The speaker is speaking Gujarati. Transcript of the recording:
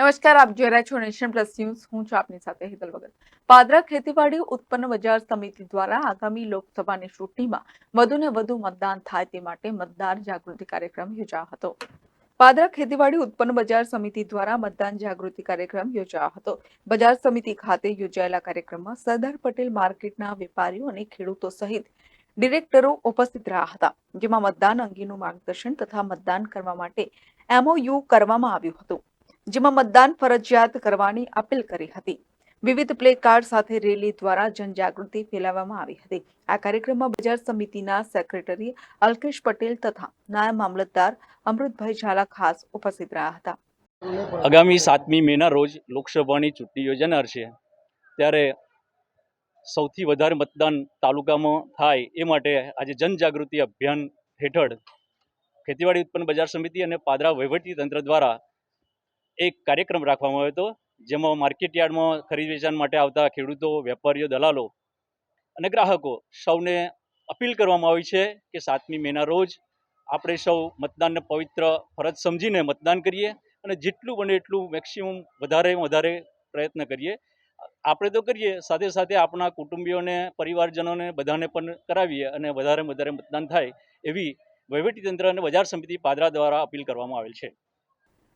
નમસ્કાર, આપ જોઈ રહ્યા છો નેશન પ્લસ ન્યૂઝ. હું છું આપની સાથે હેતલ વગર પાદરા ખેતીવાડી ઉત્પન્ન બજાર સમિતિ દ્વારા આગામી લોકસભાની ચૂંટણીમાં વધુને વધુ મતદાન થાય તે માટે મતદાર જાગૃતિ કાર્યક્રમ યોજાયો હતો. પાદરા ખેતીવાડી ઉત્પન્ન બજાર સમિતિ દ્વારા મતદાન જાગૃતિ કાર્યક્રમ યોજાયો હતો. બજાર સમિતિ ખાતે યોજાયેલા કાર્યક્રમમાં સરદાર પટેલ માર્કેટના વેપારીઓ અને ખેડૂતો સહિત ડિરેક્ટરો ઉપસ્થિત રહ્યા હતા, જેમાં મતદાન અંગેનું માર્ગદર્શન તથા મતદાન કરવા માટે એમઓયુ કરવામાં આવ્યું હતું. જેમાં મતદાન ફરજિયાત કરવાની અપીલ કરી હતી. વિવિધ પ્લે કાર્ડ સાથે રેલી દ્વારા જનજાગૃતિ ફેલાવવામાં આવી હતી. આ કાર્યક્રમમાં બજાર સમિતિના સેક્રેટરી અલ્કેશ પટેલ તથા નાયબ મામલતદાર અમૃતભાઈ ઝાલા ખાસ ઉપસ્થિત રહ્યા હતા. આગામી સાતમી મેના રોજ લોકસભાની ચૂંટણી યોજાનાર છે. ત્યારે સૌથી વધારે મતદાન તાલુકામાં થાય એ માટે આજે જનજાગૃતિ અભિયાન હેઠળ ખેતીવાડી ઉત્પન્ન બજાર સમિતિ અને પાદરા વહીવટી તંત્ર દ્વારા એક કાર્યક્રમ રાખવામાં આવ્યો હતો, જેમાં માર્કેટ યાર્ડમાં ખરીદ વેચાણ માટે આવતા ખેડૂતો, વેપારીઓ, દલાલો અને ગ્રાહકો સૌને અપીલ કરવામાં આવી છે કે સાતમી મેના રોજ આપણે સૌ મતદાનને પવિત્ર ફરજ સમજીને મતદાન કરીએ અને જેટલું બને એટલું મેક્સિમમ વધારે વધારે પ્રયત્ન કરીએ. આપણે તો કરીએ, સાથે સાથે આપણા કુટુંબીઓને, પરિવારજનોને બધાને પણ કરાવીએ અને વધારે વધારે મતદાન થાય એવી વહીવટીતંત્ર અને બજાર સમિતિ પાદરા દ્વારા અપીલ કરવામાં આવેલ છે.